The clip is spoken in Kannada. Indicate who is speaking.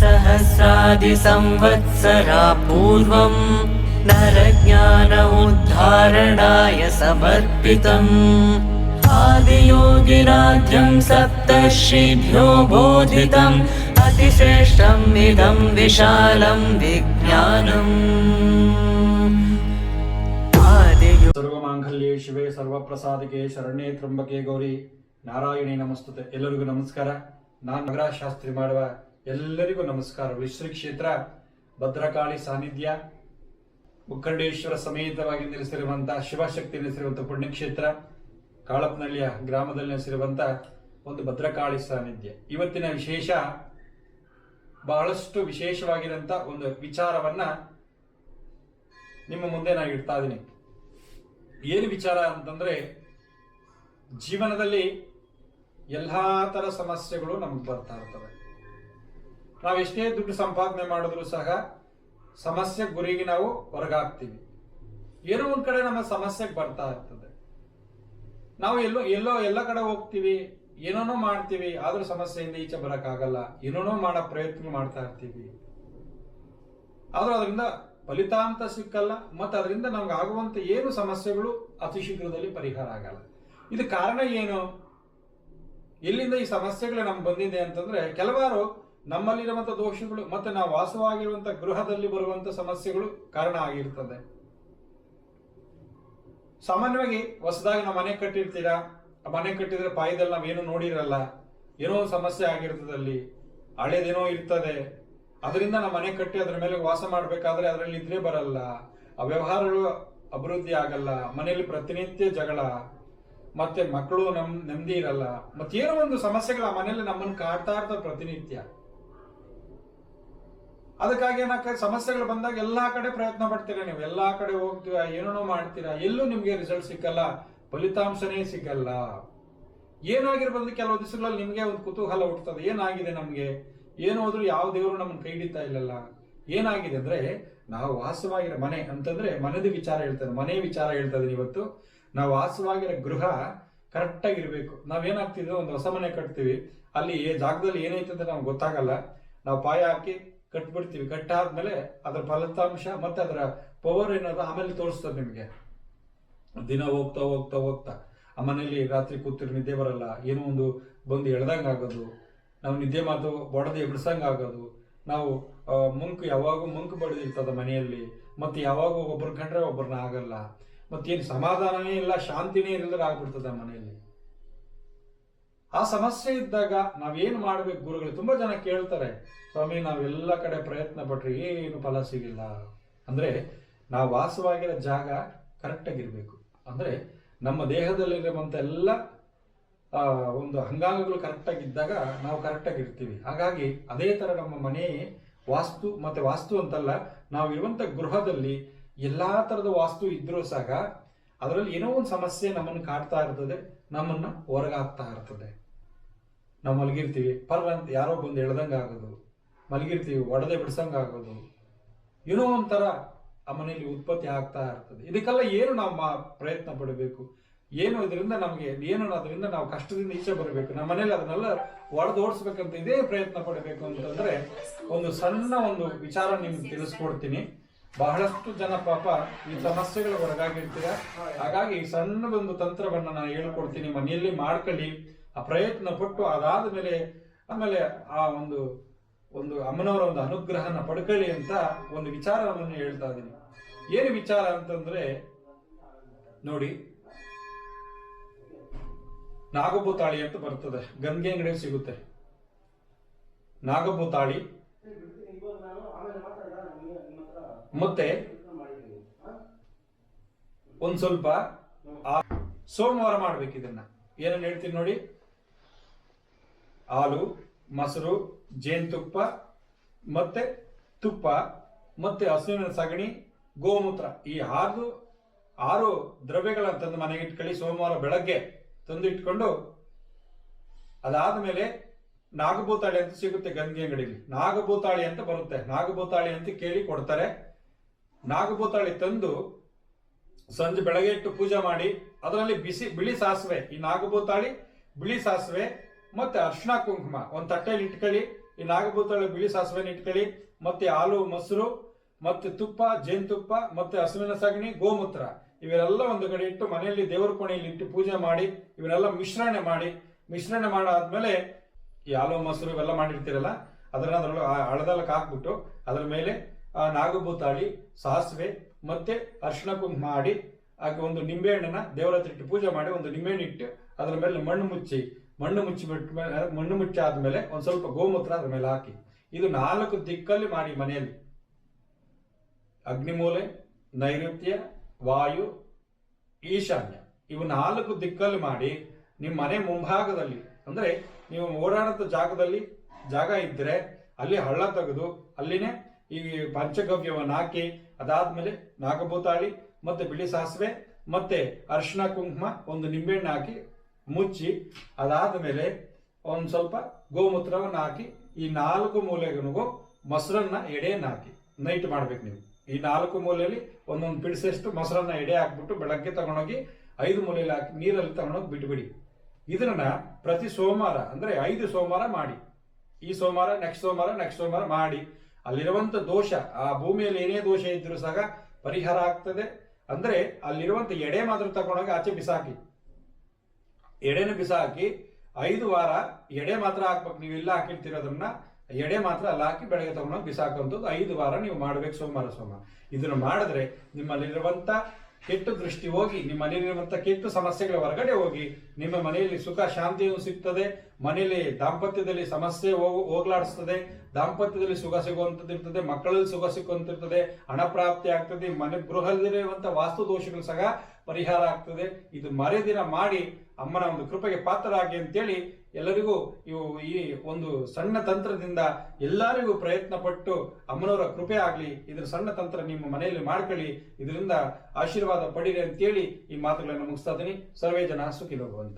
Speaker 1: सहस्रादिसंवत्सरा पूर्वम् नरज्ञान उद्धारणाय समर्पितम् आदियोगिराज्यं सप्तर्षिभ्यो बोधितम् अतिश्रेष्ठम् इदं विशालं विज्ञानम् आदियो
Speaker 2: ಸರ್ವಮಾಂಗಲ್ಯೆ ಶಿವೆ ಸರ್ವಪ್ರಸಾದಿಗೆ ಶರಣ್ಯೆ ತ್ರಂಬಕೆ ಗೌರಿ ನಾರಾಯಣಿ ನಮಸ್ತುತೆ ಎಲ್ಲರಿಗೂ ನಮಸ್ಕಾರ ನಾನು ನಗರಾಜ್ ಶಾಸ್ತ್ರಿ ಮಾಡುವ ಎಲ್ಲರಿಗೂ ನಮಸ್ಕಾರ ವಿಶ್ರೀ ಕ್ಷೇತ್ರ ಭದ್ರಕಾಳಿ ಸಾನ್ನಿಧ್ಯ, ಮುಖಂಡೇಶ್ವರ ಸಮೇತವಾಗಿ ನೆಲೆಸಿರುವಂತಹ ಶಿವಶಕ್ತಿ ನೆಲೆಸಿರುವಂತಹ ಪುಣ್ಯಕ್ಷೇತ್ರ ಕಾಳಪ್ನಳ್ಳಿಯ ಗ್ರಾಮದಲ್ಲಿ ನೆಲೆಸಿರುವಂತಹ ಒಂದು ಭದ್ರಕಾಳಿ ಸಾನ್ನಿಧ್ಯ. ಇವತ್ತಿನ ವಿಶೇಷ, ಬಹಳಷ್ಟು ವಿಶೇಷವಾಗಿರಂತ ಒಂದು ವಿಚಾರವನ್ನ ನಿಮ್ಮ ಮುಂದೆ ನಾನು ಇಡ್ತಾ ಇದ್ದೀನಿ. ಏನು ವಿಚಾರ ಅಂತಂದ್ರೆ, ಜೀವನದಲ್ಲಿ ಎಲ್ಲ ತರ ಸಮಸ್ಯೆಗಳು ನಮ್ಗೆ ಬರ್ತಾ ಇರ್ತವೆ. ನಾವು ಎಷ್ಟೇ ದುಡ್ಡು ಸಂಪಾದನೆ ಮಾಡಿದ್ರು ಸಹ ಸಮಸ್ಯೆ ಗುರಿಗೆ ನಾವು ಹೊರಗಾಗ್ತೀವಿ. ಏನೋ ಒಂದ್ ಕಡೆ ನಮ್ಮ ಸಮಸ್ಯೆಗೆ ಬರ್ತಾ ಇರ್ತದೆ. ನಾವು ಎಲ್ಲೋ ಎಲ್ಲೋ, ಎಲ್ಲ ಕಡೆ ಹೋಗ್ತೀವಿ, ಏನೇನೋ ಮಾಡ್ತೀವಿ, ಆದ್ರೂ ಸಮಸ್ಯೆಯಿಂದ ಈಚೆ ಬರೋಕ್ಕಾಗಲ್ಲ, ಏನೇನೋ ಮಾಡೋ ಪ್ರಯತ್ನ ಮಾಡ್ತಾ ಇರ್ತೀವಿ. ಆದ್ರೂ ಅದರಿಂದ ಫಲಿತಾಂತ ಸಿಕ್ಕಲ್ಲ, ಮತ್ತೆ ಅದರಿಂದ ನಮ್ಗೆ ಆಗುವಂಥ ಏನು ಸಮಸ್ಯೆಗಳು ಅತಿ ಶೀಘ್ರದಲ್ಲಿ ಪರಿಹಾರ ಆಗಲ್ಲ. ಇದು ಕಾರಣ ಏನು? ಎಲ್ಲಿಂದ ಈ ಸಮಸ್ಯೆಗಳು ನಮ್ಗೆ ಬಂದಿದೆ ಅಂತಂದ್ರೆ, ಕೆಲವಾರು ನಮ್ಮಲ್ಲಿರುವಂತ ದೋಷಗಳು ಮತ್ತೆ ನಾವು ವಾಸವಾಗಿರುವಂಥ ಗೃಹದಲ್ಲಿ ಬರುವಂಥ ಸಮಸ್ಯೆಗಳು ಕಾರಣ ಆಗಿರ್ತದೆ. ಸಾಮಾನ್ಯವಾಗಿ ಹೊಸದಾಗಿ ನಾವು ಮನೆ ಕಟ್ಟಿರ್ತೀರಾ? ಆ ಮನೆ ಕಟ್ಟಿದ್ರೆ ಪಾಯದಲ್ಲಿ ನಾವೇನು ನೋಡಿರಲ್ಲ. ಏನೋ ಸಮಸ್ಯೆ ಆಗಿರ್ತದೆ ಅಲ್ಲಿ. ಹಳೇದೇನೋ ಇರ್ತದೆ. ಅದರಿಂದ ನಾವು ಮನೆ ಕಟ್ಟಿ ಅದ್ರ ಮೇಲೆ ವಾಸ ಮಾಡಬೇಕಾದ್ರೆ ಅದರಲ್ಲಿ ಇದ್ರೆ ಬರಲ್ಲ. ಆ ವ್ಯವಹಾರಗಳು ಅಭಿವೃದ್ಧಿ ಆಗಲ್ಲ. ಮನೆಯಲ್ಲಿ ಪ್ರತಿನಿತ್ಯ ಜಗಳ. ಮತ್ತೆ ಮಕ್ಕಳು ನಮ್ ನೆಮ್ಮದಿ ಇರಲ್ಲ. ಮತ್ತೇನೋ ಒಂದು ಸಮಸ್ಯೆಗಳು ಆ ಮನೆಯಲ್ಲಿ ನಮ್ಮನ್ನು ಕಾಡ್ತಾ ಇರ್ತದೆ ಪ್ರತಿನಿತ್ಯ. ಅದಕ್ಕಾಗಿ ಏನಾಗ್ತದೆ ಸಮಸ್ಯೆಗಳು ಬಂದಾಗ ಎಲ್ಲಾ ಕಡೆ ಪ್ರಯತ್ನ ಪಡ್ತೀರಾ ನೀವು? ಎಲ್ಲಾ ಕಡೆ ಹೋಗ್ತೀರಾ? ಏನೇನೋ ಮಾಡ್ತೀರಾ? ಎಲ್ಲೂ ನಿಮಗೆ ರಿಸಲ್ಟ್ ಸಿಕ್ಕಲ್ಲ. ಫಲಿತಾಂಶನೇ ಸಿಗಲ್ಲ ಏನಾಗಿರ್ಬೋದು ಕೆಲವು ದಿವಸಗಳಲ್ಲಿ ನಿಮಗೆ ಒಂದು ಕುತೂಹಲ ಹುಟ್ಟುತ್ತದೆ ಏನಾಗಿದೆ ನಮಗೆ? ಏನು ಹೋದ್ರು ಯಾವ ದೇವರು ನಮ್ಮನ್ನ ಕೈ ಹಿಡಿತಾ ಇಲ್ಲಲ್ಲ. ಏನಾಗಿದೆ ಅಂದ್ರೆ, ನಾವು ವಾಸವಾಗಿರೋ ಮನೆ ಅಂತಂದ್ರೆ ಮನೆದ ವಿಚಾರ ಹೇಳ್ತಾರೆ ಮನೆ ವಿಚಾರ ಹೇಳ್ತಾ ಇದೀನಿ ಇವತ್ತು. ನಾವು ವಾಸವಾಗಿರೋ ಗೃಹ ಕರೆಕ್ಟ್ ಆಗಿರ್ಬೇಕು ನಾವೇನಾಗ್ತಿದ್ವಿ ಒಂದು ಹೊಸ ಮನೆ ಕಟ್ತೀವಿ. ಅಲ್ಲಿ ಜಾಗದಲ್ಲಿ ಏನೈತೆ ಅಂತ ನಮ್ಗೆ ಗೊತ್ತಾಗಲ್ಲ. ನಾವು ಪಾಯ ಹಾಕಿ ಕಟ್ಬಿಡ್ತೀವಿ. ಕಟ್ಟಾದ್ಮೇಲೆ ಅದರ ಫಲಿತಾಂಶ ಮತ್ತೆ ಅದರ ಪವರ್ ಏನಾದ್ರು ಆಮೇಲೆ ತೋರಿಸ್ತದೆ ನಿಮಗೆ. ದಿನ ಹೋಗ್ತಾ ಹೋಗ್ತಾ ಹೋಗ್ತಾ, ಆ ಮನೆಯಲ್ಲಿ ರಾತ್ರಿ ಕೂತಿರು ನಿದ್ದೆ ಬರಲ್ಲ ಏನೋ ಒಂದು ಬಂದು ಎಳ್ದಂಗೆ ಆಗೋದು, ನಾವು ನಿದ್ದೆ ಮಾತು ಬಡದು ಎಬ್ಸಂಗೆ ಆಗೋದು, ನಾವು ಮುಂಕು ಯಾವಾಗ ಮುಂಕು ಬಡ್ದಿರ್ತದ ಮನೆಯಲ್ಲಿ, ಮತ್ತೆ ಯಾವಾಗ ಒಬ್ಬರು ಕಂಡ್ರೆ ಒಬ್ಬರನ್ನ ಆಗಲ್ಲ, ಮತ್ತೇನು ಸಮಾಧಾನನೇ ಇಲ್ಲ, ಶಾಂತಿನೇ ಇಲ್ಲದ್ರೆ ಆಗ್ಬಿಡ್ತದೆ ಮನೆಯಲ್ಲಿ. ಆ ಸಮಸ್ಯೆ ಇದ್ದಾಗ ನಾವೇನು ಮಾಡ್ಬೇಕು ಗುರುಗಳು? ತುಂಬ ಜನ ಕೇಳ್ತಾರೆ, ಸ್ವಾಮಿ, ನಾವೆಲ್ಲ ಕಡೆ ಪ್ರಯತ್ನ ಪಟ್ರೆ ಏನು ಫಲ ಸಿಗಿಲ್ಲ. ಅಂದ್ರೆ ನಾವು ವಾಸವಾಗಿರೋ ಜಾಗ ಕರೆಕ್ಟ್ ಅಂದರೆ ನಮ್ಮ ದೇಹದಲ್ಲಿರುವಂಥ ಎಲ್ಲ ಒಂದು ಅಂಗಾಂಗಗಳು ಕರೆಕ್ಟ್ ಆಗಿದ್ದಾಗ ನಾವು ಕರೆಕ್ಟ್ ಆಗಿರ್ತೀವಿ ಹಾಗಾಗಿ ಅದೇ ತರ ನಮ್ಮ ಮನೆ ವಾಸ್ತು, ಮತ್ತೆ ವಾಸ್ತು ಅಂತಲ್ಲ ನಾವು ಇರುವಂತ ಗೃಹದಲ್ಲಿ ಎಲ್ಲಾ ತರದ ವಾಸ್ತು ಇದ್ದರೂ ಸಹ ಅದರಲ್ಲಿ ಏನೋ ಒಂದು ಸಮಸ್ಯೆ ನಮ್ಮನ್ನು ಕಾಡ್ತಾ ಇರ್ತದೆ, ನಮ್ಮನ್ನು ಹೊರಗಾಗ್ತಾ ಇರ್ತದೆ. ನಾವು ಮಲಗಿರ್ತೀವಿ ಪರ್ವಂತ ಯಾರೋ ಬಂದು ಎಳ್ದಂಗೆ ಆಗೋದು, ಮಲಗಿರ್ತೀವಿ, ಒಡದೆ ಬಿಡ್ಸಂಗೆ ಆಗೋದು, ಏನೋ ಒಂಥರ ಆ ಮನೆಯಲ್ಲಿ ಉತ್ಪತ್ತಿ ಆಗ್ತಾ ಇರ್ತದೆ. ಇದಕ್ಕೆಲ್ಲ ಏನು ನಾವು ಮಾ- ಪ್ರಯತ್ನ ಪಡಬೇಕು? ಏನು ಇದರಿಂದ ನಮಗೆ, ಏನು ಅದರಿಂದ ನಾವು ಕಷ್ಟದಿಂದ ಈಚೆ ಬರಬೇಕು? ನಮ್ಮ ಮನೇಲಿ ಅದನ್ನೆಲ್ಲ ಒಡೆದೋಡಿಸ್ಬೇಕಂತ ಇದೇ ಪ್ರಯತ್ನ ಪಡಬೇಕು ಅಂತಂದ್ರೆ, ಒಂದು ಸಣ್ಣ ಒಂದು ವಿಚಾರ ನಿಮ್ಗೆ ತಿಳಿಸ್ಕೊಡ್ತೀನಿ. ಬಹಳಷ್ಟು ಜನ ಪಾಪ ಈ ಸಮಸ್ಯೆಗಳ ಹೊರಗಾಗಿರ್ತೀರ? ಹಾಗಾಗಿ ಈ ಸಣ್ಣ ಒಂದು ತಂತ್ರವನ್ನ ನಾನು ಹೇಳ್ಕೊಡ್ತೀನಿ, ಮನೆಯಲ್ಲಿ ಮಾಡ್ಕೊಳ್ಳಿ ಆ ಪ್ರಯತ್ನ ಪಟ್ಟು ಅದಾದ ಮೇಲೆ, ಆಮೇಲೆ ಆ ಒಂದು ಒಂದು ಅಮ್ಮನವರ ಒಂದು ಅನುಗ್ರಹನ ಪಡ್ಕೊಳ್ಳಿ ಅಂತ ಒಂದು ವಿಚಾರವನ್ನು ಹೇಳ್ತಾ ಇದ್ದೀನಿ ಏನು ವಿಚಾರ ಅಂತಂದ್ರೆ, ನೋಡಿ, ನಾಗಭೂತಾಳಿ ಅಂತ ಬರ್ತದೆ. ಗಂಗೆ ಅಂಗಡಿ ಸಿಗುತ್ತೆ. ನಾಗಭೂತಾಳಿ ಮತ್ತೆ ಒಂದ್ ಸ್ವಲ್ಪ ಸೋಮವಾರ ಮಾಡ್ಬೇಕು ಇದನ್ನ. ಏನೇನು ಹೇಳ್ತೀನಿ ನೋಡಿ. ಹಾಲು, ಮೊಸರು, ಜೇನುತುಪ್ಪ, ಮತ್ತೆ ತುಪ್ಪ, ಮತ್ತೆ ಹಸುವಿನ ಸಗಣಿ, ಗೋಮೂತ್ರ. ಈ ಆರು ಆರು ದ್ರವ್ಯಗಳನ್ನ ತಂದು ಮನೆಗೆ ಇಟ್ಕೊಳ್ಳಿ. ಸೋಮವಾರ ಬೆಳಗ್ಗೆ ತಂದು ಇಟ್ಕೊಂಡು ಅದಾದ ಮೇಲೆ ನಾಗಭೂತಾಳಿ ಅಂತ ಸಿಗುತ್ತೆ ಗಂಗೆ ಅಂಗಡಿಲಿ. ನಾಗಭೂತಾಳಿ ಅಂತ ಬರುತ್ತೆ. ನಾಗಭೂತಾಳಿ ಅಂತ ಕೇಳಿ ಕೊಡ್ತಾರೆ. ನಾಗಭೂತಾಳಿ ತಂದು ಸಂಜೆ ಬೆಳಗ್ಗೆ ಇಟ್ಟು ಪೂಜೆ ಮಾಡಿ, ಅದರಲ್ಲಿ ಬಿಸಿ, ಬಿಳಿ ಸಾಸಿವೆ, ಈ ನಾಗಭೂತಾಳಿ, ಬಿಳಿ ಸಾಸಿವೆ, ಮತ್ತೆ ಅರ್ಶಿನ ಕುಂಕುಮ, ಒಂದು ತಟ್ಟೆಯಲ್ಲಿ ಇಟ್ಕೊಳ್ಳಿ, ಈ ನಾಗಭೂತಾಳಿ ಬಿಳಿ ಸಾಸಿವೆನ ಇಟ್ಕೊಳ್ಳಿ, ಮತ್ತೆ ಹಾಲು, ಮೊಸರು, ಮತ್ತೆ ತುಪ್ಪ, ಜೇನುತುಪ್ಪ, ಮತ್ತೆ ಹಸುವಿನ ಸಗಣಿ, ಗೋಮೂತ್ರ, ಇವೆಲ್ಲ ಒಂದು ಕಡೆ ಇಟ್ಟು ಮನೆಯಲ್ಲಿ ದೇವರ ಕೋಣೆಯಲ್ಲಿ ಇಟ್ಟು ಪೂಜೆ ಮಾಡಿ, ಇವನ್ನೆಲ್ಲ ಮಿಶ್ರಣೆ ಮಾಡಿ, ಮಿಶ್ರಣ ಮಾಡಾದ್ಮೇಲೆ ಈ ಹಾಲು, ಮೊಸರು ಇವೆಲ್ಲ ಮಾಡಿರ್ತೀರಲ್ಲ, ಅದನ್ನ ಅದ್ರೊಳಗೆ ಆ ಹಳದಲ್ಲಕ್ಕೆ ಹಾಕ್ಬಿಟ್ಟು ಅದ್ರ ಮೇಲೆ ನಾಗಭೂತಾಳಿ, ಸಾಸಿವೆ ಮತ್ತೆ ಅರ್ಶಿಣ ಕುಂಕುಮ ಮಾಡಿ, ಹಾಗೆ ಒಂದು ನಿಂಬೆಹಣ್ಣನ್ನ ದೇವರ ಹತ್ರ ಇಟ್ಟು ಪೂಜೆ ಮಾಡಿ ಒಂದು ನಿಂಬೆಹಣ್ಣು ಇಟ್ಟು ಅದರ ಮೇಲೆ ಮಣ್ಣು ಮುಚ್ಚಿ ಮಣ್ಣು ಮುಚ್ಚಿ ಬಿಟ್ಟ ಮೇಲೆ ಮಣ್ಣು ಮುಚ್ಚಿ ಆದ್ಮೇಲೆ ಒಂದು ಸ್ವಲ್ಪ ಗೋಮೂತ್ರ ಅದ್ರ ಮೇಲೆ ಹಾಕಿ. ಇದು ನಾಲ್ಕು ದಿಕ್ಕಲ್ಲಿ ಮಾಡಿ ಮನೆಯಲ್ಲಿ. ಅಗ್ನಿಮೂಲೆ, ನೈಋತ್ಯ, ವಾಯು, ಈಶಾನ್ಯ. ಇವು ನಾಲ್ಕು ದಿಕ್ಕಲ್ಲಿ ಮಾಡಿ ನಿಮ್ಮ ಮನೆ ಮುಂಭಾಗದಲ್ಲಿ, ಅಂದ್ರೆ ನೀವು ಓಡಾಡದ ಜಾಗದಲ್ಲಿ ಜಾಗ ಇದ್ದರೆ ಅಲ್ಲಿ ಹಳ್ಳ ತೆಗೆದು ಅಲ್ಲಿನೇ ಈ ಪಂಚಗವ್ಯವನ್ನು ಹಾಕಿ, ಅದಾದ್ಮೇಲೆ ನಾಗಭೂತಾಳಿ ಮತ್ತೆ ಬಿಳಿ ಸಾಸಿವೆ ಮತ್ತೆ ಅರಿಶಿನ ಕುಂಕುಮ ಒಂದು ನಿಂಬೆಹಣ್ಣು ಹಾಕಿ ಮುಚ್ಚಿ ಅದಾದ್ಮೇಲೆ ಒಂದು ಸ್ವಲ್ಪ ಗೋಮೂತ್ರವನ್ನು ಹಾಕಿ, ಈ ನಾಲ್ಕು ಮೂಲೆಗೂ ಮೊಸರನ್ನ ಎಡೆಯನ್ನು ಹಾಕಿ. ನೈಟ್ ಮಾಡ್ಬೇಕು ನೀವು. ಈ ನಾಲ್ಕು ಮೂಲೆಯಲ್ಲಿ ಒಂದೊಂದು ಪಿಡಿಸಷ್ಟು ಮೊಸರನ್ನ ಎಡೆ ಹಾಕ್ಬಿಟ್ಟು ಬೆಳಗ್ಗೆ ತಗೊಂಡೋಗಿ ಐದು ಮೂಲೆಯಲ್ಲಿ ಹಾಕಿ ನೀರಲ್ಲಿ ತಗೊಂಡೋಗಿ ಬಿಟ್ಬಿಡಿ. ಇದನ್ನ ಪ್ರತಿ ಸೋಮವಾರ, ಅಂದ್ರೆ ಐದು ಸೋಮವಾರ ಮಾಡಿ. ಈ ಸೋಮವಾರ ನೆಕ್ಸ್ಟ್ ಸೋಮವಾರ ನೆಕ್ಸ್ಟ್ ಸೋಮವಾರ ಮಾಡಿ. ಅಲ್ಲಿರುವಂತ ದೋಷ, ಆ ಭೂಮಿಯಲ್ಲಿ ಏನೇ ದೋಷ ಇದ್ರೂ ಸಹ ಪರಿಹಾರ ಆಗ್ತದೆ. ಅಂದ್ರೆ ಅಲ್ಲಿರುವಂತ ಎಡೆ ಮಾತ್ರ ತಗೊಂಡೋಗಿ ಆಚೆ ಬಿಸಾಕಿ. ಎಡೆನ ಬಿಸಾಕಿ ಐದು ವಾರ ಎಡೆ ಮಾತ್ರ ಹಾಕ್ಬೇಕು. ನೀವು ಇಲ್ಲ ಹಾಕಿರ್ತಿರೋದನ್ನ ಎಡೆ ಮಾತ್ರ ಅಲ್ಲಿ ಹಾಕಿ ಬೆಳಗ್ಗೆ ತಗೊಂಡೋಗಿ ಬಿಸಾಕುವಂಥದ್ದು ಐದು ವಾರ ನೀವು ಮಾಡ್ಬೇಕು ಸೋಮವಾರ ಸೋಮ. ಇದನ್ನು ಮಾಡಿದ್ರೆ ನಿಮ್ಮಲ್ಲಿರುವಂತ ಕೆಟ್ಟ ದೃಷ್ಟಿ ಹೋಗಿ, ನಿಮ್ಮ ಮನೆಯಲ್ಲಿರುವಂಥ ಕೆಟ್ಟು ಸಮಸ್ಯೆಗಳ ಹೊರಗಡೆ ಹೋಗಿ, ನಿಮ್ಮ ಮನೆಯಲ್ಲಿ ಸುಖ ಶಾಂತಿಯೂ ಸಿಗ್ತದೆ, ಮನೆಯಲ್ಲಿ ದಾಂಪತ್ಯದಲ್ಲಿ ಸಮಸ್ಯೆ ಹೋಗಲಾಡಿಸ್ತದೆ, ದಾಂಪತ್ಯದಲ್ಲಿ ಸುಖ ಸಿಗುವಂಥದ್ದು ಇರ್ತದೆ ಮಕ್ಕಳಲ್ಲಿ ಸುಖ ಸಿಕ್ಕುವಂತಿರ್ತದೆ, ಹಣ ಪ್ರಾಪ್ತಿ ಆಗ್ತದೆ, ಮನೆ ಗೃಹದಲ್ಲಿರುವಂತಹ ವಾಸ್ತು ದೋಷಗಳು ಸಹ ಪರಿಹಾರ ಆಗ್ತದೆ. ಇದು ಮರೆದಿನ ಮಾಡಿ ಅಮ್ಮನ ಒಂದು ಕೃಪೆಗೆ ಪಾತ್ರರಾಗಿ ಅಂತೇಳಿ ಎಲ್ಲರಿಗೂ ಇವು ಈ ಒಂದು ಸಣ್ಣ ತಂತ್ರದಿಂದ ಎಲ್ಲರಿಗೂ ಪ್ರಯತ್ನ ಪಟ್ಟು ಅಮ್ಮನವರ ಕೃಪೆ ಆಗಲಿ. ಇದ್ರ ಸಣ್ಣ ತಂತ್ರ ನಿಮ್ಮ ಮನೆಯಲ್ಲಿ ಮಾಡ್ಕೊಳ್ಳಿ. ಇದರಿಂದ ಆಶೀರ್ವಾದ ಪಡೀರಿ ಅಂತೇಳಿ ಈ ಮಾತುಗಳನ್ನು ಮುಗಿಸ್ತಾ ಇದ್ದೀನಿ. ಸರ್ವೇ ಜನ ಸುಖಿ ಭಗವಂತ